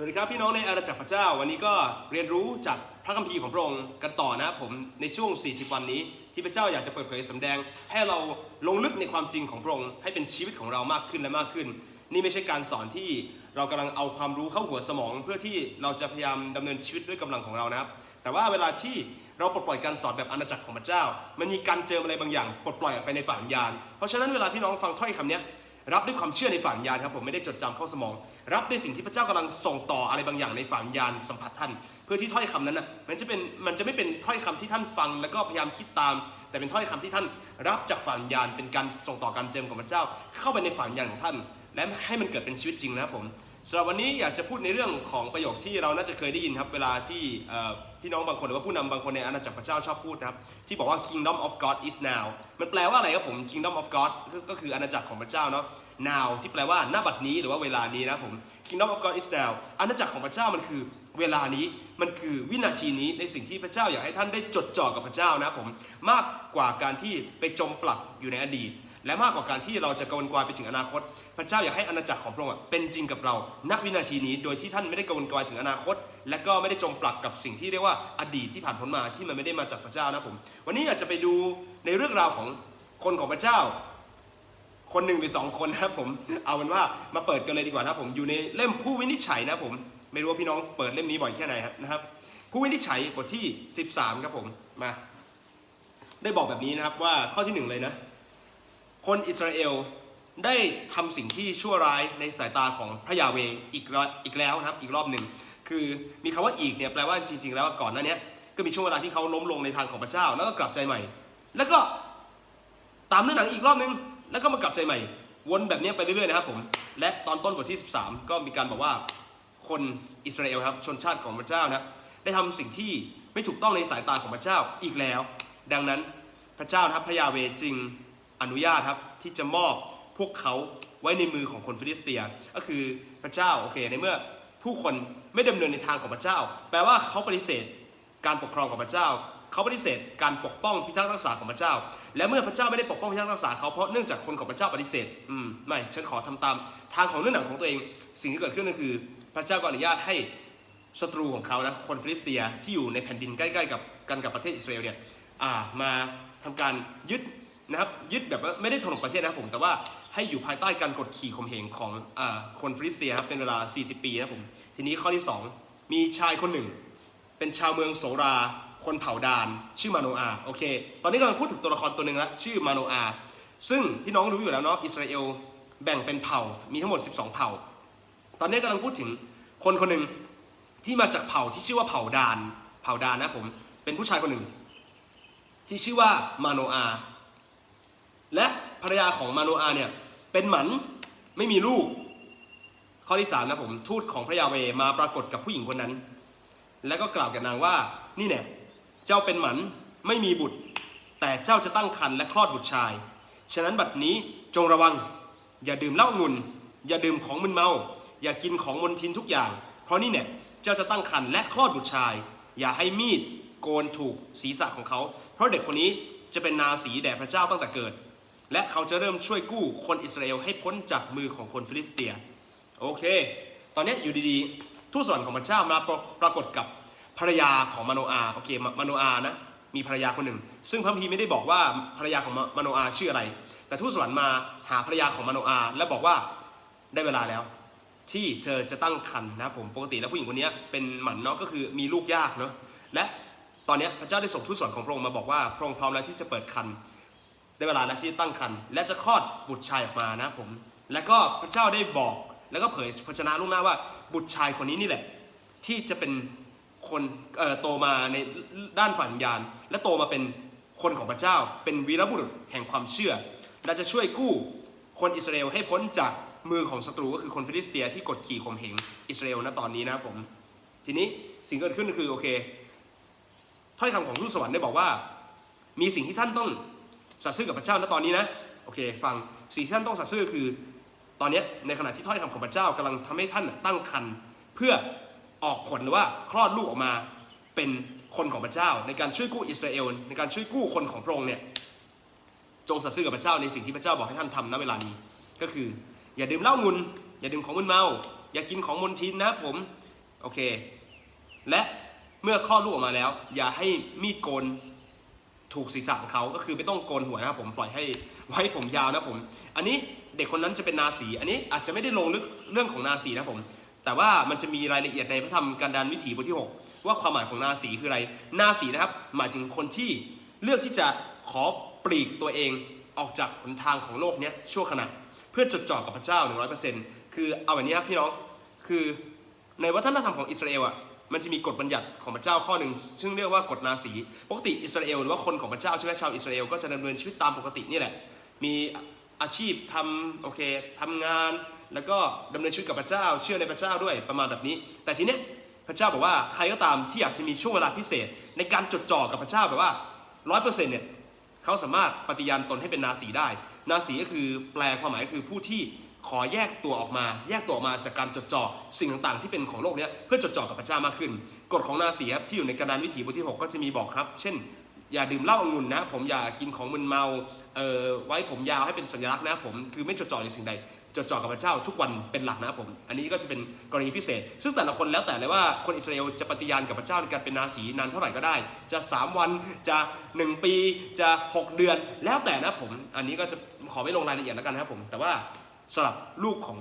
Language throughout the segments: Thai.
สวัสดีครับพี่น้องในอาณาจักรพระเจ้า วันนี้ก็เรียนรู้จากพระคัมภีร์ของพระองค์กันต่อนะผมในช่วง 40 วันนี้ ที่พระเจ้าอยากจะเปิดเผยสำแดง ให้เราลงลึกในความจริงของพระองค์ให้เป็นชีวิตของเรามากขึ้นและมากขึ้น นี่ไม่ใช่การสอนที่เรากำลังเอาความรู้เข้าหัวสมอง เพื่อที่เราจะพยายามดำเนินชีวิตด้วยกำลังของเรานะครับ แต่ว่าเวลาที่เราปลดปล่อยการสอนแบบอาณาจักรของพระเจ้า มันมีการเจิมอะไรบางอย่างปลดปล่อยออกไปในฝ่ายวิญญาณ เพราะฉะนั้นเวลาพี่น้องฟังถ้อยคำเนี้ย รับด้วยความเชื่อในฝ่ายญาณครับผมไม่ได้จดจำเข้าสมอง รับด้วยสิ่งที่พระเจ้ากำลังส่งต่ออะไรบางอย่างในฝ่ายญาณสัมผัสท่าน เพื่อที่ถ้อยคำนั้นน่ะมันจะเป็นมันจะไม่เป็นถ้อยคำที่ท่านฟัง แล้วก็พยายามคิดตาม แต่เป็นถ้อยคำที่ท่านรับจากฝ่ายญาณเป็นการส่งต่อการเจิมของพระเจ้า เข้าไปในฝ่ายญาณของท่าน และให้มันเกิดเป็นชีวิตจริงนะครับผม สำหรับวันนี้อยากจะพูดในเรื่องของประโยคที่เราน่าจะเคยได้ยินครับเวลาที่พี่น้องบางคนหรือว่าผู้นำบางคนในอาณาจักรพระเจ้าชอบพูดนะครับที่บอกว่า kingdom of God is now มันแปลว่าอะไรครับผม kingdom of God ก็คืออาณาจักรของพระเจ้าเนาะ now ที่แปลว่าหน้าบัดนี้หรือว่าเวลานี้นะผม kingdom of God is now อาณาจักรของพระเจ้ามันคือเวลานี้มันคือวินาทีนี้ในสิ่งที่พระเจ้าอยากให้ท่านได้จดจ่อกับพระเจ้านะผมมากกว่าการที่ไปจมปลักอยู่ในอดีต และมากกว่าการที่เราจะกังวลกวายไปถึงอนาคต พระเจ้าอยากให้อาณาจักรของพระองค์เป็นจริงกับเรา ณวินาทีนี้โดยที่ท่านไม่ได้กังวลกวายถึงอนาคต และก็ไม่ได้จมปลักกับสิ่งที่เรียกว่าอดีตที่ผ่านพ้นมาที่มันไม่ได้มาจากพระเจ้านะผม วันนี้อากจะไปดูในเรื่องราวของคนของพระเจ้า คนหนึ่งหรือสองคนนะผมเอาเป็นว่ามาเปิดกันเลยดีกว่านะผมอยู่ในเล่มผู้วินิจฉัยนะผมไม่รู้ว่าพี่น้องเปิดเล่มนี้บ่อยแค่ไหนนะครับ ผู้วินิจฉัยบทที่ 13 ครับผมมา ได้บอกแบบนี้นะครับว่าข้อที่หนึ่งเลยนะ คนอิสราเอลได้ทำสิ่งที่ชั่วร้ายในสายตาของพระยาเวอีกอีกแล้วนะครับ อีกรอบหนึ่งคือมีคำว่าอีกเนี่ยแปลว่าจริง ๆ แล้วก่อนหน้าเนี้ยก็มีช่วงเวลาที่เขาล้มลงในทางของพระเจ้า แล้วก็กลับใจใหม่ แล้วก็ตามเนื้อหนังอีกรอบนึง แล้วก็มากลับใจใหม่ วนแบบนี้ไปเรื่อยๆนะครับผมและตอนต้นบทที่ 13 ก็มีการบอกว่าคนอิสราเอลครับชนชาติของพระเจ้านะได้ทำสิ่งที่ไม่ถูกต้องในสายตาของพระเจ้าอีกแล้ว ดังนั้นพระเจ้านะครับพระยาเวห์จึง อนุญาตครับที่จะมอบพวกเขาไว้ในมือของคนฟิลิสเตีย ก็คือพระเจ้าโอเคในเมื่อผู้คนไม่ดำเนินในทางของพระเจ้า แปลว่าเขาปฏิเสธการปกครองของพระเจ้า เขาปฏิเสธการปกป้องพิทักษ์รักษาของพระเจ้า และเมื่อพระเจ้าไม่ได้ปกป้องพิทักษ์รักษาเขาเพราะเนื่องจากคนของพระเจ้าปฏิเสธอืมไม่ฉันขอทำตามทางของเนื้อหนังของตัวเอง สิ่งที่เกิดขึ้นก็คือ พระเจ้าก็อนุญาตให้ศัตรูของเขานะคนฟิลิสเตียที่อยู่ในแผ่นดินใกล้ ๆ กับกันกับประเทศอิสราเอลเนี่ยอ่ามาทำการยึด นะครับยึดแบบว่าไม่ได้ถล่มประเทศนะครับผมแต่ว่าให้อยู่ภายใต้การกดขี่ข่มเหงของอคนฟิลิสเตียครับเป็นเวลา 40 ปีนะผมทีนี้ข้อที่ 2 มีชายคนหนึ่ง เป็นชาวเมืองโสรา คนเผ่าดาน ชื่อมาโนอาโอเค ตอนนี้กำลังพูดถึงตัวละครตัวหนึ่งล้วชื่อมาโนอาซึ่งพี่น้องรู้อยู่แล้วเนาะอิสราเอลแบ่งเป็นเผ่ามีทั้งหมด 12 เผ่า ตอนนี้กำลังพูดถึงคนคนหนึ่งที่มาจากเผ่าที่ชื่อว่าเผ่าดาน เผ่าดานนะผมเป็นผู้ชายคนหนึ่ง ที่ชื่อว่ามาโนอา และภรรยาของมาโนอาเนี่ยเป็นหมันไม่มีลูก ข้อที่สามนะผมทูตของพระยาเวมาปรากฏกับผู้หญิงคนนั้น แล้วก็กล่าวกับนางว่านี่เนี่ยเจ้าเป็นหมันไม่มีบุตร แต่เจ้าจะตั้งครรภ์และคลอดบุตรชาย ฉะนั้นบัดนี้จงระวัง อย่าดื่มเหล้างุนอย่าดื่มของมึนเมา อย่ากินของมนทินทุกอย่าง เพราะนี่เนี่ยเจ้าจะตั้งครรภ์และคลอดบุตรชาย อย่าให้มีดโกนถูกศีรษะของเขา เพราะเด็กคนนี้จะเป็นนาสีแด่พระเจ้าตั้งแต่เกิด และเขาจะเริ่มช่วยกู้คนอิสราเอลให้พ้นจากมือของคนฟิลิสเตีย โอเค ตอนนี้อยู่ดีๆ ทูตสวรรค์ของพระเจ้ามาปรากฏกับภรรยาของมโนอาโอเคมามโนอานะมีภรรยาคนหนึ่ง ซึ่งพระคัมภีไม่ได้บอกว่าภรรยาของมามโนอาชื่ออะไร แต่ทูตสวรรค์มาหาภรรยาของมโนอา และบอกว่าได้เวลาแล้ว ที่เธอจะตั้งครรภ์นะผมปกติแล้วผู้หญิงคนนี้เป็นหมันเนาะก็คือมีลูกยากเนาะและตอนนี้พระเจ้าได้ส่งทูตสวรรค์ของพระองค์มาบอกว่าพระองค์พร้อมแล้วที่จะเปิดครรภ์ ได้เวลาแล้วที่จะตั้งครรภ์และจะคลอดบุตรชายออกมานะผม และก็พระเจ้าได้บอก แล้วก็เผยพระชนะล่วงหน้าว่าบุตรชายคนนี้นี่แหละ ที่จะเป็นคนโตมาในด้านฝ่ายวิญญาณ และโตมาเป็นคนของพระเจ้า เป็นวีรบุรุษแห่งความเชื่อ และจะช่วยกู้คนอิสราเอลให้พ้นจากมือของศัตรูก็คือคนฟิลิสเตียที่กดขี่ข่มเหงอิสราเอลณตอนนี้นะผม ทีนี้สิ่งเกิดขึ้นก็คือโอเคถ้อยคำของทูตสวรรค์ได้บอกว่า มีสิ่งที่ท่านต้อง สัตย์ซื่อกับพระเจ้าณตอนนี้นะโอเค ฟังสิ่งที่ท่านต้องสัตย์ซื่อคือ ตอนนี้ในขณะที่ถ้อยคำของพระเจ้ากำลังทำให้ท่านตั้งครรภ์เพื่อออกผลหรือว่าคลอดลูกออกมาเป็นคนของพระเจ้า ในการช่วยกู้อิสราเอลในการช่วยกู้คนของพระองค์เนี่ยจงสัตย์ซื่อกับพระเจ้าในสิ่งที่พระเจ้าบอกให้ท่านทำณเวลานี้ ก็คือ อย่าดื่มเหล้างุน อย่าดื่มของมึนเมา อย่ากินของมนทินนะผมโอเค และเมื่อคลอดลูกออกมาแล้ว อย่าให้มีดโกน ถูกศีรษะของเขาก็คือไม่ต้องโกนหัวนะครับผมปล่อยให้ไว้ผมยาวนะผม อันนี้เด็กคนนั้นจะเป็นนาสีอันนี้อาจจะไม่ได้ลงลึกเรื่องของนาสีนะผม แต่ว่ามันจะมีรายละเอียดในพระธรรมการดานวิถีบทที่ 6 ว่าความหมายของนาสีคืออะไร นาสีนะครับ หมายถึงคนที่เลือกที่จะขอปลีกตัวเองออกจากหนทางของโลกนี้ชั่วขณะ เพื่อจดจ่อกับพระเจ้า 100%คือเอาแบบนี้ครับพี่น้องคือในวัฒนธรรมของอิสราเอลอะ มันจะมีกฎบัญญัติของพระเจ้าข้อหนึ่งซึ่งเรียกว่ากฎนาสีปกติอิสราเอลหรือว่าคนของพระเจ้าใช่ไหมชาวอิสราเอลก็จะดำเนินชีวิตตามปกตินี่แหละ มีอาชีพทำโอเคทำงาน แล้วก็ดำเนินชีวิตกับพระเจ้า เชื่อในพระเจ้าด้วยประมาณแบบนี้ แต่ทีเนี้ยพระเจ้าบอกว่าใครก็ตามที่อยากจะมีช่วงเวลาพิเศษ ในการจดจ่อกับพระเจ้าแบบว่าร้อยเปอร์เซ็นต์เนี่ยเขาสามารถปฏิญาณตนให้เป็นนาสีได้ นาสีก็คือแปลความหมายคือผู้ที่ ขอแยกตัวออกมา แยกตัวออกมาจากการจดจ่อสิ่งต่างๆ ที่เป็นของโลกนี้เพื่อจดจ่อกับพระเจ้ามากขึ้น กฎของนาสีครับที่อยู่ในกระดานวิถีบทที่ 6 ก็จะมีบอกครับ เช่น อย่าดื่มเหล้าองุ่นนะ ผมอย่ากินของมึนเมาเอ่อไว้ผมยาวให้เป็นสัญลักษณ์นะผมคือไม่จดจ่อในสิ่งใดจดจ่อกับพระเจ้าทุกวันเป็นหลักนะครับผม อันนี้ก็จะเป็นกรณีพิเศษ ซึ่งแต่ละคนแล้วแต่เลยว่าคนอิสราเอลจะปฏิญาณกับพระเจ้าในการเป็นนาสีนานเท่าไหร่ก็ได้ จะ 3 วันจะ 1 ปีจะ 6 เดือน แล้วแต่นะผม อันนี้ก็จะขอไม่ลงรายละเอียดแล้วกันนะครับผมแต่ว่า สำหรับลูกของ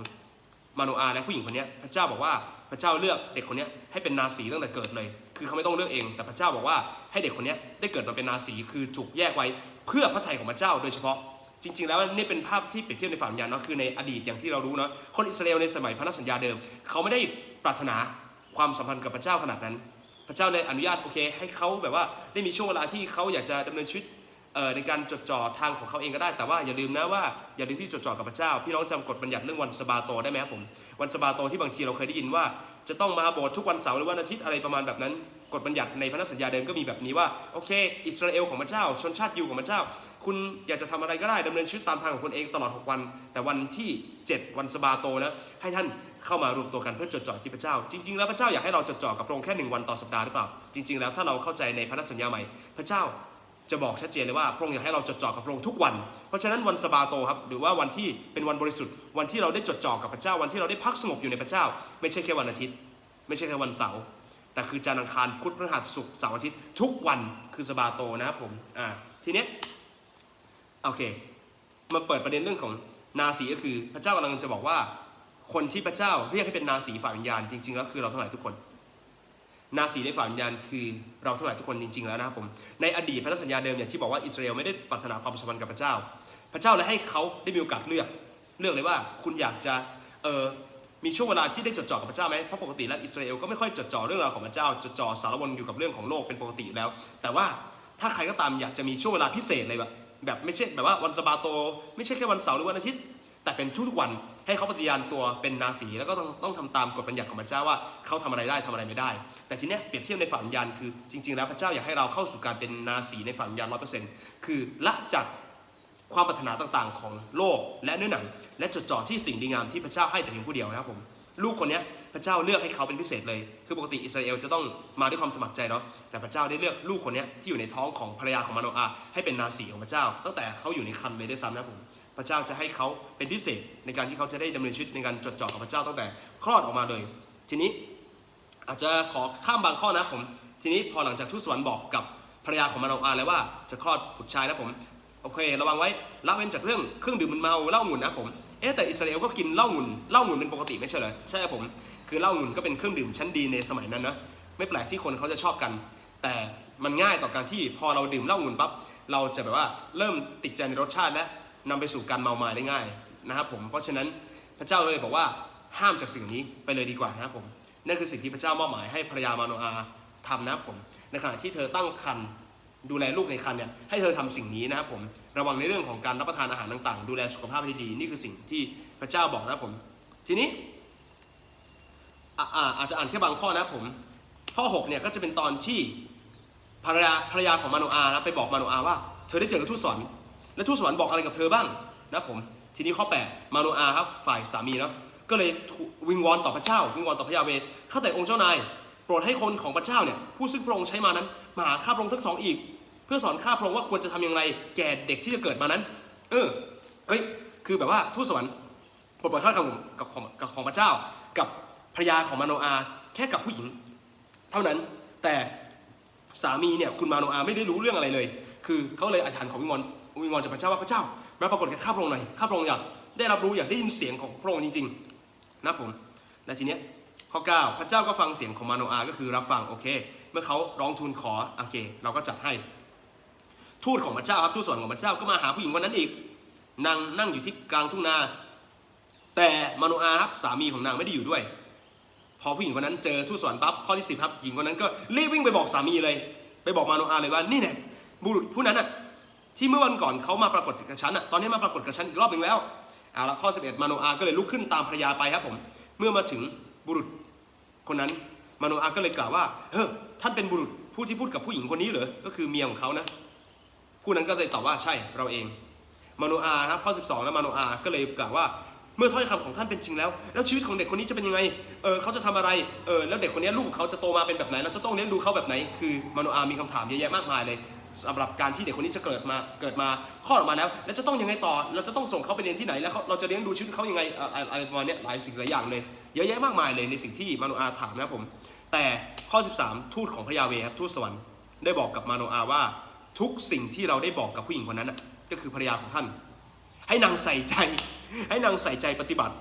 มาโนอาและผู้หญิงคนนี้พระเจ้าบอกว่าพระเจ้าเลือกเด็กคนนี้ให้เป็นนาสีตั้งแต่เกิดเลย คือเขาไม่ต้องเลือกเอง แต่พระเจ้าบอกว่าให้เด็กคนนี้ได้เกิดมาเป็นนาสีคือถูกแยกไว้เพื่อพระทัยของพระเจ้าโดยเฉพาะ จริง ๆ แล้วนี่เป็นภาพที่เปรียบเทียบในฝันยานเนาะคือในอดีตอย่างที่เรารู้เนาะคนอิสราเอลในสมัยพันธสัญญาเดิม เขาไม่ได้ปรารถนาความสัมพันธ์กับพระเจ้าขนาดนั้น พระเจ้าเลยอนุญาตโอเค ให้เขาแบบว่าได้มีช่วงเวลาที่เขาอยากจะดำเนินชีวิต ในการจดจ่อทางของเขาเองก็ได้แต่ว่าอย่าลืมนะว่าอย่าลืมที่จดจ่อกับพระเจ้า พี่น้องจำกฎบัญญัติเรื่องวันสะบาโตได้ไหมครับผมวันสะบาโตที่บางทีเราเคยได้ยินว่า จะต้องมาโบสถ์ทุกวันเสาร์หรือวันอาทิตย์อะไรประมาณแบบนั้นกฎบัญญัติในพันธสัญญาเดิมก็มีแบบนี้ว่าโอเค อิสราเอลของพระเจ้า ชนชาติยิวของพระเจ้า คุณอยากจะทำอะไรก็ได้ดำเนินชีวิตตามทางของคุณเองตลอด 6 วัน แต่วันที่ 7 วันสะบาโตนะให้ท่านเข้ามารวมตัวกันเพื่อจดจ่อที่พระเจ้า จริง ๆ แล้วพระเจ้าอยากให้เราจดจ่อกับพระองค์แค่หนึ่งวันต่อสัปดาห์หรือเปล่าจริง ๆ แล้วถ้าเราเข้าใจในพันธสัญญาใหม่พระเจ้า จะบอกชัดเจนเลยว่าพระองค์อยากให้เราจดจ่อกับพระองค์ทุกวัน เพราะฉะนั้นวันสบาโตครับหรือว่าวันที่เป็นวันบริสุทธิ์ วันที่เราได้จดจ่อกับพระเจ้า วันที่เราได้พักสงบอยู่ในพระเจ้า ไม่ใช่แค่วันอาทิตย์ ไม่ใช่แค่วันเสาร์แต่คือจันทร์อังคารพุธพฤหัสศุกร์เสาร์อาทิตย์ทุกวันคือสบาโตนะครับผมอ่าทีเนี้ยโอเคมาเปิดประเด็นเรื่องของนาสีก็คือ พระเจ้ากำลังจะบอกว่า คนที่พระเจ้าเรียกให้เป็นนาสีฝ่ายวิญญาณจริงๆแล้วคือเราทั้งหลายทุกคน นาสีในฝ่ายวิญญาณคือเราทั้งหลายทุกคนจริง ๆ แล้วนะครับผมในอดีตพันธสัญญาเดิมเนี่ยที่บอกว่าอิสราเอลไม่ได้ปรารถนาความสัมพันธ์กับพระเจ้า พระเจ้าเลยให้เขาได้มีโอกาสเลือกเลือกเลยว่าคุณอยากจะเออมีช่วงเวลาที่ได้จดจ่อกับพระเจ้าไหมเพราะปกติแล้วอิสราเอลก็ไม่ค่อยจดจ่อเรื่องราวของพระเจ้าจดจ่อสารวนอยู่กับเรื่องของโลกเป็นปกติแล้ว แต่ว่าถ้าใครก็ตามอยากจะมีช่วงเวลาพิเศษเลยแบบแบบไม่ใช่แบบว่าวันสะบาโต ไม่ใช่แค่วันเสาร์หรือวันอาทิตย์ แต่เป็นทุกๆวันให้เขาปฏิญาณตัวเป็นนาสีแล้วก็ต้องต้องทำตามกฎบัญญัติของพระเจ้าว่าเขาทำอะไรได้ทำอะไรไม่ได้ แต่ทีเนี้ยเปรียบเทียบในฝันยานคือจริง ๆ แล้วพระเจ้าอยากให้เราเข้าสู่การเป็นนาสีในฝันยานร้อยเปอร์เซ็นต์คือละจากความปรารถนาต่างๆ ของโลกและเนื้อหนัง และจดจ่อที่สิ่งดีงามที่พระเจ้าให้แต่เพียงผู้เดียวนะครับผมลูกคนเนี้ยพระเจ้าเลือกให้เขาเป็นพิเศษเลย คือปกติอิสราเอลจะต้องมาด้วยความสมัครใจเนาะ แต่พระเจ้าได้เลือกลูกคนเนี้ยที่อยู่ในท้องของภรรยาของมาโนอาให้เป็นนาสีของพระเจ้า ตั้งแต่เขาอยู่ในครรภ์เลยด้วยซ้ำนะผม พระเจ้าจะให้เขาเป็นพิเศษในการที่เขาจะได้ดำเนินชีวิตในการจดจ่อกับพระเจ้าตั้งแต่คลอดออกมาเลย ทีนี้อาจจะขอข้ามบางข้อนะผมทีนี้พอหลังจากทูตสวรรค์บอกกับภรรยาของมาโนอาแล้วว่าจะคลอดบุตรชายนะผมโอเค ระวังไว้ละเว้นจากเรื่องเครื่องดื่มมึนเมาเหล้าหงุ่นนะผมเอ๊แต่อิสราเอลก็กินเหล้าหงุ่นเหล้าหงุ่นเป็นปกติไม่ใช่เหรอใช่ผมคือเหล้าหงุ่นก็เป็นเครื่องดื่มชั้นดีในสมัยนั้นนะไม่แปลกที่คนเขาจะชอบกัน แต่มันง่ายต่อการที่พอเราดื่มเหล้าหงุ่นปั๊บเราจะแบบว่าเริ่มติดใจในรสชาติและ นำไปสู่การเมาหมาได้ง่ายนะครับผมเพราะฉะนั้นพระเจ้าเลยบอกว่าห้ามจากสิ่งนี้ไปเลยดีกว่านะครับผมนั่นคือสิ่งที่พระเจ้ามอบหมายให้ภรรยามาโนอาทำนะครับผมในขณะที่เธอตั้งครรภ์ดูแลลูกในครรภ์เนี่ยให้เธอทำสิ่งนี้นะครับผมระวังในเรื่องของการรับประทานอาหารต่างๆ ดูแลสุขภาพให้ดีนี่คือสิ่งที่พระเจ้าบอกนะครับผม ทีนี้อาจจะอ่านแค่บางข้อนะครับผมข้อ6เนี่ยก็จะเป็นตอนที่ภรรยาภรรยาของมาโนอานะไปบอกมาโนอาว่า เธอได้เจอกับทูตสวรรค์ และทูตสวรรค์บอกอะไรกับเธอบ้างนะผมทีนี้ข้อ 8 มาโนอาครับฝ่ายสามีเนาะก็เลยวิงวอนต่อพระเจ้า วิงวอนต่อพระยาเวข้าแต่องค์เจ้านาย โปรดให้คนของพระเจ้าเนี่ยผู้ซึ่งพระองค์ใช้มานั้นมาหาข้าพระองค์ทั้งสองอีก เพื่อสอนข้าพระองค์ว่าควรจะทำอย่างไรแก่เด็กที่จะเกิดมานั้น เออเฮ้ยคือแบบว่าทูตสวรรค์โปรดปล่อยข้ากับกับของกับของพระเจ้า กับภรยาของมาโนอาแค่กับผู้หญิง เท่านั้นแต่สามีเนี่ยคุณมาโนอาไม่ได้รู้เรื่องอะไรเลย คือเขาเลยอธิษฐานของวิงวอน วิงวอนจากพระเจ้าว่าพระเจ้ามาปรากฏกับข้าพระองค์หน่อยข้าพระองค์อยากได้รับรู้อยากได้ยินเสียงของพระองค์จริงๆนะผมและทีเนี้ยข้อ 9 พระเจ้าก็ฟังเสียงของมาโนอา ก็คือรับฟังโอเค เมื่อเขาร้องทูลขอโอเค เราก็จัดให้ ทูตของพระเจ้าครับทูตสวรรค์ของพระเจ้าก็มาหาผู้หญิงคนนั้นอีกนางนั่งอยู่ที่กลางทุ่งนา แต่มาโนอาครับสามีของนางไม่ได้อยู่ด้วย พอผู้หญิงคนนั้นเจอทูตสวรรค์ปั๊บข้อที่สิบครับหญิงคนนั้นก็รีบวิ่งไปบอกสามีเลย ไปบอกมาโนอาเลยว่านี่แน่บุรุษผู้นั้นอะ ที่เมื่อวันก่อนเขามาปรากฏกับฉันอะตอนนี้มาปรากฏกับฉันอีกรอบหนึ่งแล้วเอาละข้อ 11 มาโนอาก็เลยลุกขึ้นตามภรรยาไปครับผม เมื่อมาถึงบุรุษคนนั้นมาโนอาก็เลยกล่าวว่าเฮ้อท่านเป็นบุรุษผู้ที่พูดกับผู้หญิงคนนี้เหรอก็คือเมียของเขานะผู้นั้นก็เลยตอบว่าใช่เราเองมาโนอาครับข้อ 12แล้วมาโนอาก็เลยกล่าวว่าเมื่อถ้อยคำของท่านเป็นจริงแล้ว แล้วชีวิตของเด็กคนนี้จะเป็นยังไง เออเขาจะทำอะไร เออแล้วเด็กคนนี้ลูกของเขาจะโตมาเป็นแบบไหน เราจะต้องเลี้ยงดูเขาแบบไหน คือมาโนอามีคำถามเยอะแยะมากมายเลย สำหรับการที่เด็กคนนี้จะเกิดมาเกิดมาคลอดออกมาแล้ว แล้วจะต้องยังไงต่อเราจะต้องส่งเขาไปเรียนที่ไหนแล้วเขาเราจะเลี้ยงดูชีวิตเขายังไงอะไรประมาณนี้หลายสิ่งหลายอย่างเลยเยอะแยะมากมายเลยในสิ่งที่มาโนอาถามนะครับผม แต่ข้อ 13 ทูตของพระยาเวครับทูตสวรรค์ได้บอกกับมาโนอาว่าทุกสิ่งที่เราได้บอกกับผู้หญิงคนนั้นก็คือภรรยาของท่าน ให้นางใส่ใจ ให้นางใส่ใจปฏิบัติ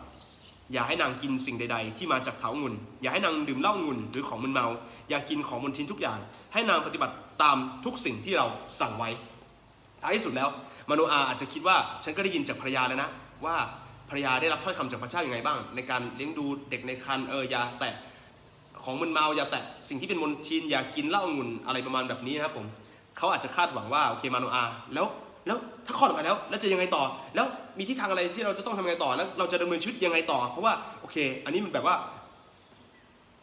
อย่าให้นางกินสิ่งใด ๆ ที่มาจากเถางุ่น อย่าให้นางดื่มเหล้องุ่นหรือของมึนเมา อย่ากินของมนทินทุกอย่าง ให้นางปฏิบัติตามทุกสิ่งที่เราสั่งไว้ ท้ายที่สุดแล้วมโนอาอาจจะคิดว่าฉันก็ได้ยินจากภรรยาแล้วนะ ว่าภรรยาได้รับถ้อยคำจากพระเจ้าอย่างไงบ้าง ในการเลี้ยงดูเด็กในครรภ์เอออย่าแตะของมึนเมาอย่าแตะสิ่งที่เป็นมนทินอย่ากินเหล้างุ่นอะไรประมาณแบบนี้นะครับผมเขาอาจจะคาดหวังว่าโอเคมาโนอาแล้ว แล้วถ้าคลอดออกมาแล้วแล้วจะยังไงต่อ แล้วมีทิศทางอะไรที่เราจะต้องทำยังไงต่อแล้วเราจะดำเนินชีวิตยังไงต่อ เพราะว่าโอเค อันนี้มันแบบว่า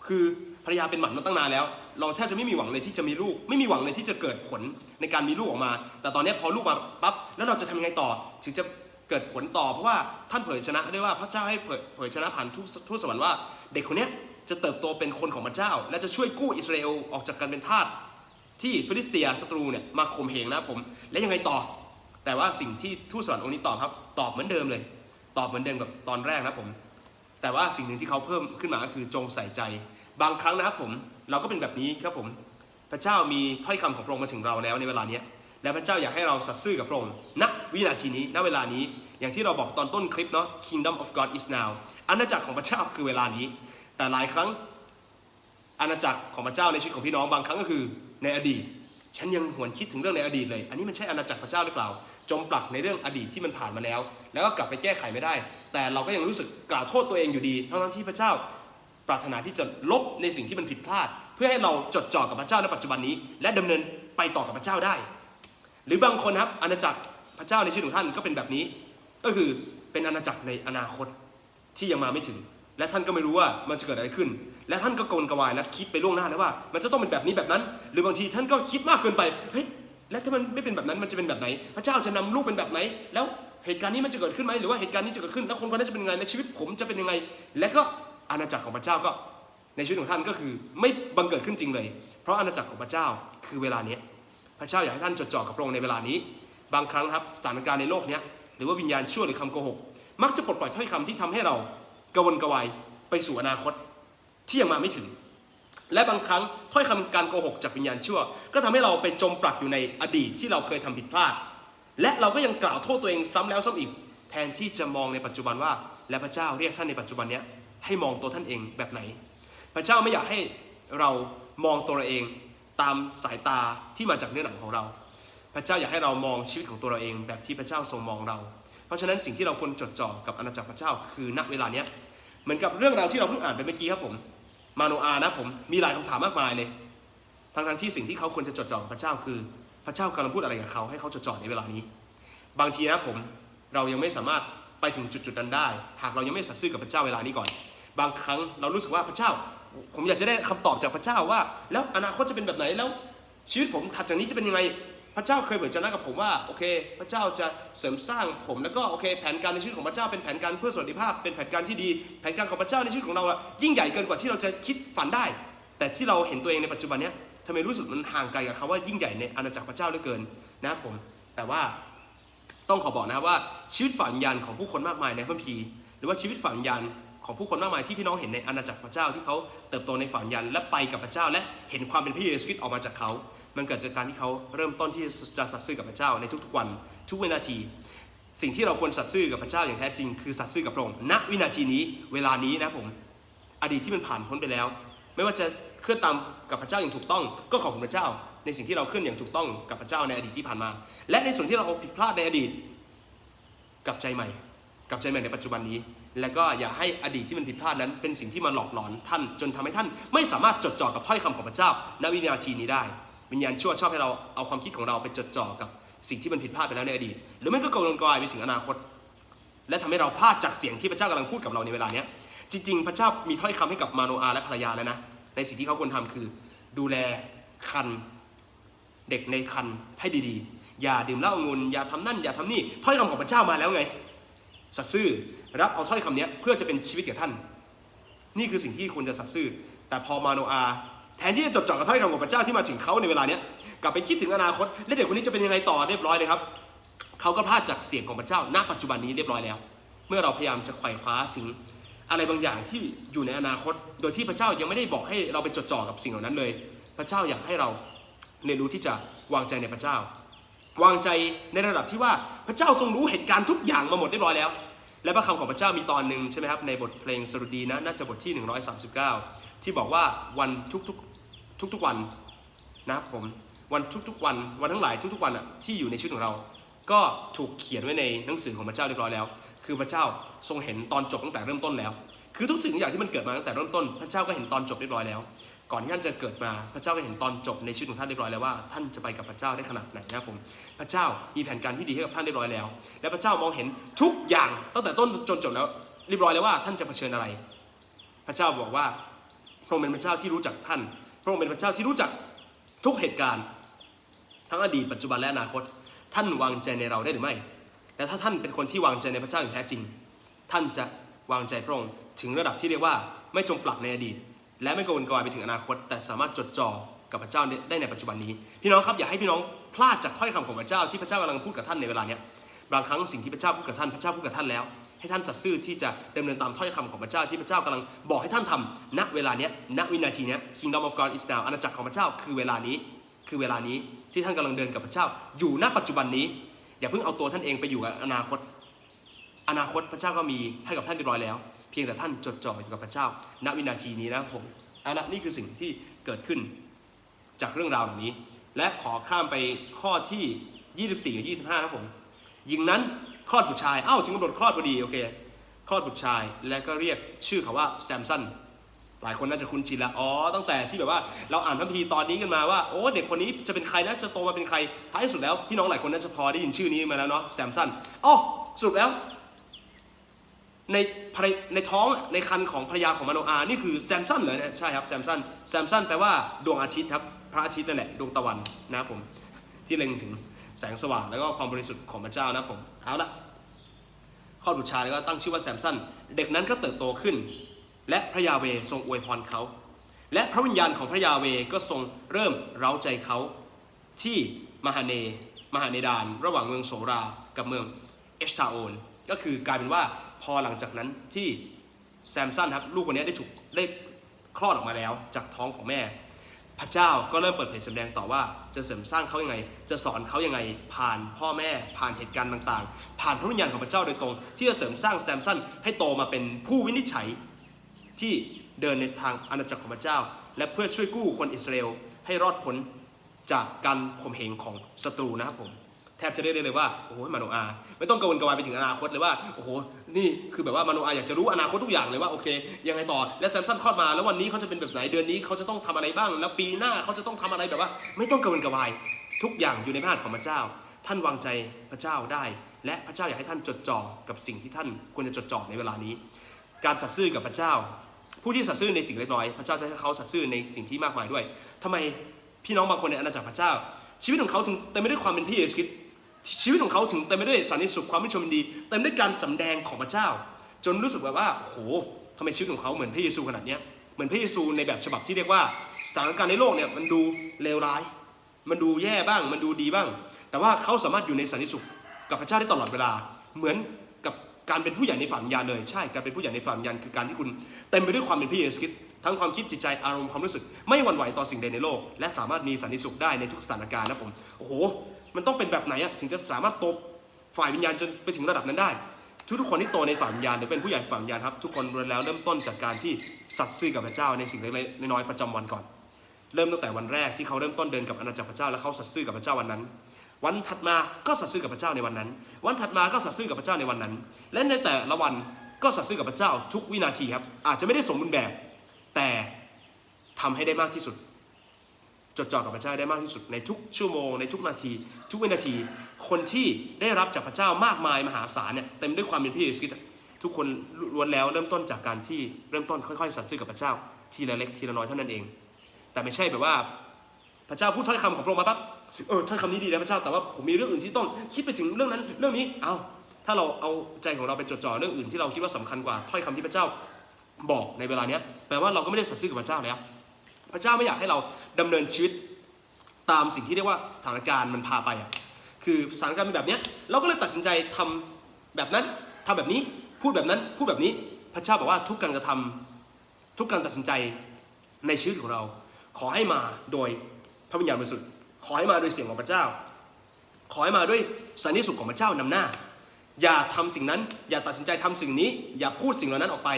คือภรรยาเป็นหมันมาตั้งนานแล้ว เราแทบจะไม่มีหวังเลยที่จะมีลูก ไม่มีหวังเลยที่จะเกิดผลในการมีลูกออกมา แต่ตอนนี้พอลูกมาปั๊บแล้วเราจะทำยังไงต่อ ถึงจะเกิดผลต่อเพราะว่าท่านเผยชนะได้ว่าพระเจ้าให้เผยชนะผ่านทูตสวรรค์ว่า เด็กคนนี้จะเติบโตเป็นคนของพระเจ้า และจะช่วยกู้อิสราเอลออกจากการเป็นทาสที่ฟิลิสเตียศัตรูเนี่ยมาข่มเหงนะผม และยังไงต่อ แต่ว่าสิ่งที่ทูตสวรรค์องค์นี้ตอบครับ ตอบเหมือนเดิมเลย ตอบเหมือนเดิมกับตอนแรกนะผม แต่ว่าสิ่งหนึ่งที่เขาเพิ่มขึ้นมาก็คือจงใส่ใจ บางครั้งนะครับผม เราก็เป็นแบบนี้ครับผม พระเจ้ามีถ้อยคำของพระองค์มาถึงเราแล้วในเวลานี้และพระเจ้าอยากให้เราสัตย์ซื่อกับพระองค์ณวินาทีนี้ณเวลานี้ อย่างที่เราบอกตอนต้นคลิปเนาะ Kingdom of God is now อาณาจักรของพระเจ้าคือเวลานี้ แต่หลายครั้งอาณาจักรของพระเจ้าในชีวิตของพี่น้องบางครั้งก็คือในอดีต ฉันยังหวนคิดถึงเรื่องในอดีตเลย อันนี้มันใช่อาณาจักรพระเจ้าหรือเปล่า จมปลักในเรื่องอดีตที่มันผ่านมาแล้ว แล้วก็กลับไปแก้ไขไม่ได้ แต่เราก็ยังรู้สึกกล่าวโทษตัวเองอยู่ดีทั้งที่พระเจ้า ปรารถนาที่จะลบในสิ่งที่มันผิดพลาด เพื่อให้เราจดจ่อกับพระเจ้าในปัจจุบันนี้ และดำเนินไปต่อกับพระเจ้าได้ หรือบางคนครับอาณาจักรพระเจ้าในชีวิตของท่านก็เป็นแบบนี้ ก็คือเป็นอาณาจักรในอนาคตที่ยังมาไม่ถึง และท่านก็ไม่รู้ว่ามันจะเกิดอะไรขึ้น และท่านก็กลนกวายและคิดไปล่วงหน้าแล้วว่า มันจะต้องเป็นแบบนี้แบบนั้น หรือบางทีท่านก็คิดมากเกินไปเฮ้ย แล้วถ้ามันไม่เป็นแบบนั้นมันจะเป็นแบบไหน พระเจ้าจะนำลูกเป็นแบบไหน แล้วเหตุการณ์นี้มันจะเกิดขึ้นไหมหรือว่าเหตุการณ์นี้จะเกิดขึ้น แล้วคนคนนั้นจะเป็นยังไงในชีวิตผมจะเป็นยังไง และก็อาณาจักรของพระเจ้าก็ในชีวิตของท่านก็คือไม่บังเกิดขึ้นจริงเลย เพราะอาณาจักรของพระเจ้าคือเวลาเนี้ยพระเจ้าอยากให้ท่านจดจ่อกับพระองค์ในเวลานี้ บางครั้งครับสถานการณ์ในโลกเนี้ยหรือว่าวิญญาณชั่วหรือคำโกหก มักจะปลดปล่อยถ้อยคำที่ทำให้เรากระวนกระวายไปสู่อนาคตที่ยังมาไม่ถึง และบางครั้งถ้อยคำการโกหกจากวิญญาณชั่ว ก็ทำให้เราไปจมปลักอยู่ในอดีตที่เราเคยทำผิดพลาด และเราก็ยังกล่าวโทษตัวเองซ้ำแล้วซ้ำอีก แทนที่จะมองในปัจจุบันว่า และพระเจ้าเรียกท่านในปัจจุบันเนี้ยให้มองตัวท่านเองแบบไหน พระเจ้าไม่อยากให้เรามองตัวเราเองตามสายตาที่มาจากเนื้อหนังของเรา พระเจ้าอยากให้เรามองชีวิตของตัวเราเองแบบที่พระเจ้าทรงมองเรา เพราะฉะนั้นสิ่งที่เราควรจดจ่อกับอาณาจักรพระเจ้าคือณเวลาเนี้ยเหมือนกับเรื่องราวที่เราเพิ่งอ่านไปเมื่อกี้ครับผม มาโนอานะผมมีหลายคำถามมากมายเลยทั้งทั้งที่สิ่งที่เขาควรจะจดจ่อกับพระเจ้าคือ พระเจ้ากำลังพูดอะไรกับเขาให้เขาจดจ่อในเวลานี้ บางทีนะผมเรายังไม่สามารถไปถึงจุดๆนั้นได้ หากเรายังไม่สัตย์ซื่อกับพระเจ้าเวลานี้ก่อน บางครั้งเรารู้สึกว่าพระเจ้า ผมอยากจะได้คำตอบจากพระเจ้าว่า แล้วอนาคตจะเป็นแบบไหนแล้วชีวิตผมถัดจากนี้จะเป็นยังไง พระเจ้าเคยเผยชนะกับผมว่าโอเค พระเจ้าจะเสริมสร้างผมแล้วก็โอเค แผนการในชีวิตของพระเจ้าเป็นแผนการเพื่อสวัสดิภาพ เป็นแผนการที่ดี แผนการของพระเจ้าในชีวิตของเราอะยิ่งใหญ่เกินกว่าที่เราจะคิดฝันได้ แต่ที่เราเห็นตัวเองในปัจจุบันเนี้ยทำไมรู้สึกมันห่างไกลกับคำว่ายิ่งใหญ่ในอาณาจักรพระเจ้าเหลือเกินนะครับผม แต่ว่าต้องขอบอกนะครับว่าชีวิตฝ่ายาณของผู้คนมากมายในพระคัมภีร์หรือว่าชีวิตฝ่ายาณของผู้คนมากมายที่พี่น้องเห็นในอาณาจักรพระเจ้าที่เขาเติบโตในฝันยันและไปกับพระเจ้า และเห็นความเป็นพระเยซูคริสต์ออกมาจากเขา มันเกิดจากการที่เขาเริ่มต้นที่จะสัตย์ซื่อกับพระเจ้าในทุกๆวัน ทุกวินาที สิ่งที่เราควรสัตย์ซื่อกับพระเจ้าอย่างแท้จริง คือสัตย์ซื่อกับพระองค์ณวินาทีนี้เวลานี้นะผมอดีตที่มันผ่านพ้นไปแล้ว ไม่ว่าจะเคลื่อนตามกับพระเจ้าอย่างถูกต้อง ก็ขอบคุณพระเจ้า ในสิ่งที่เราเคลื่อนอย่างถูกต้องกับพระเจ้าในอดีตที่ผ่านมา และในส่วนที่เราผิดพลาดในอดีตกับใจใหม่ กับใจใหม่ในปัจจุบันนี้ และก็อย่าให้อดีตที่มันผิดพลาดนั้น เป็นสิ่งที่มาหลอกหลอนท่าน จนทำให้ท่านไม่สามารถจดจ่อกับถ้อยคำของพระเจ้าณวินาทีนี้ได้ วิญญาณชั่วชอบให้เราเอาความคิดของเราไปจดจ่อกับสิ่งที่มันผิดพลาดไปแล้วในอดีต หรือไม่ก็โกลนกลายไปถึงอนาคต และทำให้เราพลาดจากเสียงที่พระเจ้ากำลังพูดกับเราในเวลาเนี้ยจริง ๆ พระเจ้ามีถ้อยคำให้กับมาโนอาและภรรยาแล้วนะ ในสิ่งที่เขาควรทำคือ ดูแลคันเด็กในคันให้ดีๆ อย่าดื่มเหล้าองุ่นอย่าทำนั่น อย่าทำนี่ถ้อยคำของพระเจ้ามาแล้วไงสัตย์ซื่อรับเอาถ้อยคำนี้เพื่อจะเป็นชีวิตแก่ท่าน นี่คือสิ่งที่ควรจะสัตย์ซื่อแต่พอมาโนอา แทนที่จะจดจ่อกับถ้อยคำของพระเจ้าที่มาถึงเขาในเวลาเนี้ยกลับไปคิดถึงอนาคตและเด็กคนนี้จะเป็นยังไงต่อเรียบร้อยเลยครับเขาก็พลาดจากเสียงของพระเจ้าณปัจจุบันนี้เรียบร้อยแล้ว เมื่อเราพยายามจะไขว่คว้าถึงอะไรบางอย่างที่อยู่ในอนาคต โดยที่พระเจ้ายังไม่ได้บอกให้เราไปจดจ่อกับสิ่งเหล่านั้นเลย พระเจ้าอยากให้เราเรียนรู้ที่จะวางใจในพระเจ้า วางใจในระดับที่ว่าพระเจ้าทรงรู้เหตุการณ์ทุกอย่างมาหมดเรียบร้อยแล้ว และพระคำของพระเจ้ามีตอนหนึ่งใช่ไหมครับในบทเพลงสรุดีนะน่าจะบทที่ 139 ที่บอกว่าวันทุกๆทุกๆวันนะครับผมวันทุกๆวันวันทั้งหลายทุกๆวันอะที่อยู่ในชีวิตของเรา ก็ถูกเขียนไว้ในหนังสือของพระเจ้าเรียบร้อยแล้ว คือพระเจ้าทรงเห็นตอนจบตั้งแต่เริ่มต้นแล้ว คือทุกสิ่งทุกอย่างที่มันเกิดมาตั้งแต่เริ่มต้น พระเจ้าก็เห็นตอนจบเรียบร้อยแล้ว ก่อนที่ท่านจะเกิดมาพระเจ้าก็เห็นตอนจบในชีวิตของท่านเรียบร้อยแล้วว่าท่านจะไปกับพระเจ้าได้ขนาดไหนนะครับผมพระเจ้ามีแผนการที่ดีให้กับท่านเรียบร้อยแล้ว และพระเจ้ามองเห็นทุกอย่างตั้งแต่ต้นจนจบแล้วเรียบร้อยแล้วว่าท่านจะเผชิญอะไร พระเจ้าบอกว่า พระองค์เป็นพระเจ้าที่รู้จักท่าน พระองค์เป็นพระเจ้าที่รู้จักทุกเหตุการณ์ ทั้งอดีตปัจจุบันและอนาคต ท่านวางใจในเราได้หรือไม่ และถ้าท่านเป็นคนที่วางใจในพระเจ้าอย่างแท้จริง ท่านจะวางใจพระองค์ถึงระดับที่เรียกว่าไม่จมปลักในอดีต และไม่กวนกอยไปถึงอนาคต แต่สามารถจดจ่อกับพระเจ้าได้ในปัจจุบันนี้ พี่น้องครับอย่าให้พี่น้องพลาดจากถ้อยคำของพระเจ้าที่พระเจ้ากำลังพูดกับท่านในเวลาเนี้ยบางครั้งสิ่งที่พระเจ้าพูดกับท่านพระเจ้าพูดกับท่านแล้ว ให้ท่านสัตย์ซื่อที่จะดำเนินตามถ้อยคำของพระเจ้าที่พระเจ้ากำลังบอกให้ท่านทำณเวลาเนี้ยณวินาทีเนี้ย Kingdom of God is now อาณาจักรของพระเจ้าคือเวลานี้ คือเวลานี้ที่ท่านกำลังเดินกับพระเจ้า อยู่ณปัจจุบันนี้ อย่าเพิ่งเอาตัวท่านเองไปอยู่กับอนาคต อนาคตพระเจ้าก็มีให้กับท่านเรียบร้อยแล้ว เพียงแต่ท่านจดจ่ออยู่กับพระเจ้า ณวินาทีนี้นะผมเอาละนี่คือสิ่งที่เกิดขึ้นจากเรื่องราวเหล่านี้ และขอข้ามไปข้อที่ 24กับ25ครับผมหญิงนั้น คลอดบุตรชาย เอ้าจึงกำหนดคลอดพอดีโอเคคลอดบุตรชาย และก็เรียกชื่อเขาว่าแซมสันหลายคนน่าจะคุ้นชินละอ๋อตั้งแต่ที่แบบว่าเราอ่านพระคัมภีตอนนี้กันมาว่าโอ้เด็กคนนี้จะเป็นใครนะจะโตมาเป็นใครท้ายที่สุดแล้วพี่น้องหลายคนน่าจะพอได้ยินชื่อนี้มาแล้วเนาะแซมสันอ๋อสรุปแล้ว ในภรในท้องในคันของภรรยาของมาโนอานี่คือแซมสันเหรอเนี่ยใช่ครับแซมสันแซมสันแปลว่าดวงอาทิตย์ครับพระอาทิตย์นั่นแหละดวงตะวันนะครับผมที่เล็งถึง แสงสว่างแล้วก็ความบริสุทธิ์ของพระเจ้านะผมเอาละคลอดบุตรชายแล้วก็ตั้งชื่อว่าแซมสันเด็กนั้นก็เติบโตขึ้น และพระยาเวทรงอวยพรเขา และพระวิญญาณของพระยาเวก็ทรงเริ่มเร้าใจเขาที่มหาเนมหาเนดาน ระหว่างเมืองโสรากับเมืองเอชตาโอนก็คือกลายเป็นว่าพอหลังจากนั้นที่แซมสันครับลูกคนนี้ได้ถูกได้คลอดออกมาแล้วจากท้องของแม่ พระเจ้าก็เริ่มเปิดเผยแสดงต่อว่าจะเสริมสร้างเขายังไง จะสอนเขายังไง ผ่านพ่อแม่ผ่านเหตุการณ์ต่างๆ ผ่านพระวิญญาณของพระเจ้าโดยตรง ที่จะเสริมสร้างแซมสันให้โตมาเป็นผู้วินิจฉัย ที่เดินในทางอาณาจักรของพระเจ้า และเพื่อช่วยกู้คนอิสราเอลให้รอดพ้นจากการข่มเหงของศัตรูนะครับผมแทบจะเรียกได้เลยว่าโอ้โหมาโนอา ไม่ต้องกังวลกระวายไปถึงอนาคตเลยว่าโอ้โห นี่คือแบบว่ามาโนอาอยากจะรู้อนาคตทุกอย่างเลยว่าโอเค ยังไงต่อและแซมสันคลอดมาแล้ววันนี้เขาจะเป็นแบบไหนเดือนนี้เขาจะต้องทำอะไรบ้าง แล้วปีหน้าเขาจะต้องทำอะไรแบบว่า ไม่ต้องกังวลกระวาย ทุกอย่างอยู่ในพระหัตถ์ของพระเจ้า ท่านวางใจพระเจ้าได้ และพระเจ้าอยากให้ท่านจดจ่อกับสิ่งที่ท่านควรจะจดจ่อในเวลานี้ การสัตย์ซื่อกับพระเจ้า ผู้ที่สัตย์ซื่อในสิ่งเล็กน้อยพระเจ้าจะให้เขาสัตย์ซื่อในสิ่งที่มากมายด้วยทำไมพี่น้องบางคนในอาณาจักรพระเจ้า ชีวิตของเขาถึงเต็มไปด้วยความเป็นพระเยซูคริสต์ ชีวิตของเขาถึงเต็มไปด้วยสันติสุขความมิชมยินดีเต็มไปด้วยการสำแดงของพระเจ้า จนรู้สึกแบบว่าโอ้โหทำไมชีวิตของเขาเหมือนพระเยซูขนาดเนี้ยเหมือนพระเยซูในแบบฉบับที่เรียกว่าสถานการณ์ในโลกเนี่ยมันดูเลวร้าย มันดูแย่บ้าง มันดูดีบ้าง แต่ว่าเขาสามารถอยู่ในสันติสุขกับพระเจ้าได้ตลอดเวลา เหมือนกับการเป็นผู้ใหญ่ในฝ่ายวิญญาณเลยใช่การเป็นผู้ใหญ่ในฝ่ายวิญญาณคือการที่คุณเต็มไปด้วยความเป็นพระเยซูคริสต์ทั้งความคิดจิตใจอารมณ์ความรู้สึก ไม่หวั่นไหวต่อสิ่งใดในโลก และสามารถมีสันติสุขได้ในทุกสถานการณ์นะผมโอ้โห มันต้องเป็นแบบไหนอะถึงจะสามารถโตฝ่ายวิญญาณจนไปถึงระดับนั้นได้ ทุกทุกๆคนที่โตในฝ่ายวิญญาณหรือเป็นผู้ใหญ่ฝ่ายวิญญาณครับทุกคนล้วนแล้วเริ่มต้นจากการที่สัตย์ซื่อกับพระเจ้าในสิ่งเล็กๆน้อยๆประจำวันก่อน เริ่มตั้งแต่วันแรกที่เขาเริ่มต้นเดินกับอาณาจักรพระเจ้าและเขาสัตย์ซื่อกับพระเจ้าวันนั้น วันถัดมาก็สัตย์ซื่อกับพระเจ้าในวันนั้น วันถัดมาก็สัตย์ซื่อกับพระเจ้าในวันนั้น และในแต่ละวันก็สัตย์ซื่อกับพระเจ้าทุกวินาทีครับอาจจะไม่ได้สมบูรณ์แบบ แต่ทำให้ได้มากที่สุด จดจ่อกับพระเจ้าได้มากที่สุดในทุกชั่วโมงในทุกนาที ทุกวินาที คนที่ได้รับจากพระเจ้ามากมายมหาศาลเนี่ยเต็มด้วยความเป็นพระเยซูคริสต์ทุกคนล้วนแล้วเริ่มต้นจากการที่เริ่มต้นค่อยๆ สัตย์ซื่อกับพระเจ้า ทีละเล็กทีละน้อยเท่านั้นเอง แต่ไม่ใช่แบบว่าพระเจ้าพูดถ้อยคำของพระองค์มาปั๊บเออถ้อยคำนี้ดีนะพระเจ้าแต่ว่าผมมีเรื่องอื่นที่ต้องคิดไปถึงเรื่องนั้นเรื่องนี้เอาถ้าเราเอาใจของเราไปจดจ่อเรื่องอื่นที่เราคิดว่าสำคัญกว่าถ้อยคำที่พระเจ้าบอกในเวลาเนี้ยแปลว่าเราก็ไม่ได้สัตย์ซื่อกับพระเจ้าแล้ว พระเจ้าไม่อยากให้เราดำเนินชีวิตตามสิ่งที่เรียกว่าสถานการณ์มันพาไปอะคือสถานการณ์เป็นแบบเนี้ยเราก็เลยตัดสินใจทำแบบนั้นทำแบบนี้พูดแบบนั้นพูดแบบนี้พระเจ้าบอกว่าทุกการกระทำทุกการตัดสินใจในชีวิตของเรา ขอให้มาโดยพระวิญญาณบริสุทธิ์ขอให้มาโดยเสียงของพระเจ้า ขอให้มาด้วยสันนิสุขของพระเจ้านำหน้า อย่าทำสิ่งนั้น อย่าตัดสินใจทำสิ่งนี้ อย่าพูดสิ่งเหล่านั้นออกไป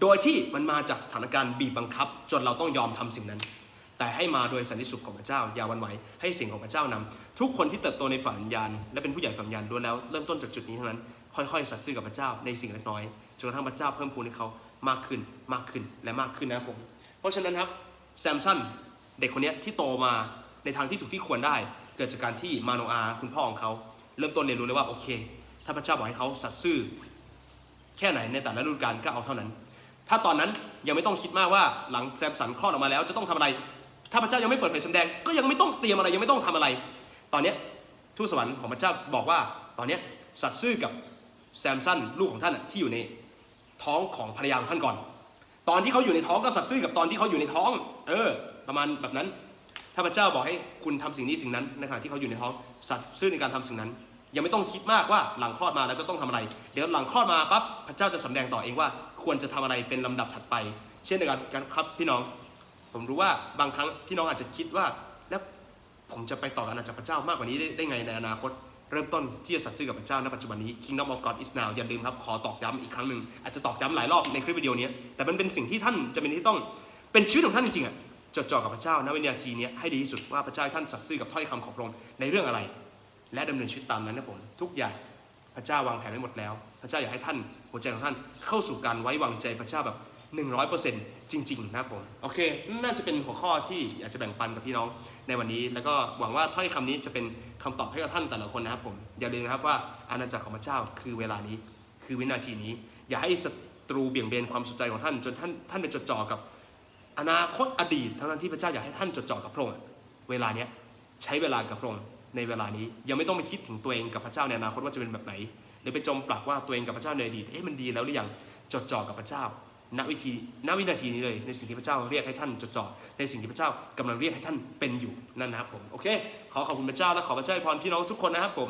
โดยที่มันมาจากสถานการณ์บีบบังคับ จนเราต้องยอมทำสิ่งนั้น แต่ให้มาโดยสันติสุขของพระเจ้าอย่าหวันไหวให้สียงของพระเจ้านำทุกคนที่เติบโตในฝ่ายวิญญาณและเป็นผู้ใหญ่ฝ่ายวิญญาณล้วนแล้วเริ่มต้นจากจุดนี้เท่านั้น ค่อยๆสัตย์ซื่อกับพระเจ้าในสิ่งเล็กน้อยจนกระทั่งพระเจ้าเพิ่มพูนให้เขามากขึ้นมากขึ้นและมากขึ้นนะครับผมเพราะฉะนั้นครับแซมสันเด็กคนนี้ที่โตมาในทางที่ถูกที่ควรได้ เกิดจากการที่มาโนอาคุณพ่อของเขา เริ่มต้นเรียนรู้เลยว่าโอเค ถ้าพระเจ้าบอกให้เขาสัตย์ซื่อ แค่ไหนในแต่ละฤดูกาลก็เอาเท่านั้น ถ้าตอนนั้นยังไม่ต้องคิดมากว่าหลังแซมสันคลอดออกมาแล้วจะต้องทำอะไร ถ้าพระเจ้ายังไม่เปิดเผยสำแดง ก็ยังไม่ต้องเตรียมอะไรยังไม่ต้องทำอะไร ตอนนี้ทูตสวรรค์ของพระเจ้าบอกว่า ตอนนี้สัตย์ซื่อกับแซมสันลูกของท่านที่อยู่ในท้องของภรรยาของท่านก่อน ตอนที่เขาอยู่ในท้องก็สัตย์ซื่อกับตอนที่เขาอยู่ในท้อง เออ ประมาณแบบนั้น ถ้าพระเจ้าบอกให้คุณทำสิ่งนี้สิ่งนั้นในขณะที่เขาอยู่ในท้อง สัตย์ซื่อในการทำสิ่งนั้น ยังไม่ต้องคิดมากว่าหลังคลอดมาแล้วจะต้องทำอะไร เดี๋ยวหลังคลอดมาปั๊บพระเจ้าจะสำแดงต่อเองว่า ควรจะทำอะไรเป็นลำดับถัดไป เช่นเดียวกันกันครับพี่น้อง ผมรู้ว่าบางครั้งพี่น้องอาจจะคิดว่าแล้วผมจะไปต่ออาณาจักรพระเจ้ามากกว่านี้ได้ได้ไงในอนาคตเริ่มต้นที่จะสัตย์ซื่อกับพระเจ้าณปัจจุบันนี้ Kingdom of God is now อย่าลืมครับ ขอตอกย้ำอีกครั้งหนึ่งอาจจะตอกย้ำหลายรอบในคลิปวิดีโอนี้ แต่มันเป็นสิ่งที่ท่านจะเป็นที่ต้องเป็นชีวิตของท่านจริงๆอะจดจ่อกับพระเจ้าณวินาทีนี้ให้ดีที่สุดว่าพระเจ้าท่านสัตย์ซื่อกับถ้อยคำของพระองค์ในเรื่องอะไร และดำเนินชีวิตตามนั้นนะผมทุกอย่าง ระเจ้าวางแผนไว้หมดแล้ว พระเจ้าอยากให้ท่านหัวใจของท่านเข้าสู่การไว้วางใจพระเจ้าแบบ 100%จริง ๆ นะครับผมโอเค น่าจะเป็นหัวข้อที่อยากจะแบ่งปันกับพี่น้องในวันนี้ แล้วก็หวังว่าถ้อยคำนี้จะเป็นคำตอบให้กับท่านแต่ละคนนะครับผมอย่าลืมนะครับว่าอาณาจักรของพระเจ้าคือเวลานี้ คือวินาทีนี้ อย่าให้ศัตรูเบี่ยงเบนความสนใจของท่านจนท่านท่านไปจดจ่อกับอนาคตอดีตทั้งนั้นที่พระเจ้าอยากให้ท่านจดจ่อกับพระองค์เวลาเนี้ยใช้เวลากับพระองค์ ในเวลานี้ ยังไม่ต้องไปคิดถึงตัวเองกับพระเจ้าในอนาคตว่าจะเป็นแบบไหน หรือไปจมปลักว่าตัวเองกับพระเจ้าในอดีตเอ๊ะมันดีแล้วหรือยังจดจ่อกับพระเจ้าณวิธีณวินาทีนี้เลยในสิ่งที่พระเจ้าเรียกให้ท่านจดจ่อในสิ่งที่พระเจ้ากำลังเรียกให้ท่านเป็นอยู่นั่นนะครับผมโอเค ขอขอบคุณพระเจ้าและขอพระเจ้าให้พรพี่น้องทุกคนนะครับผม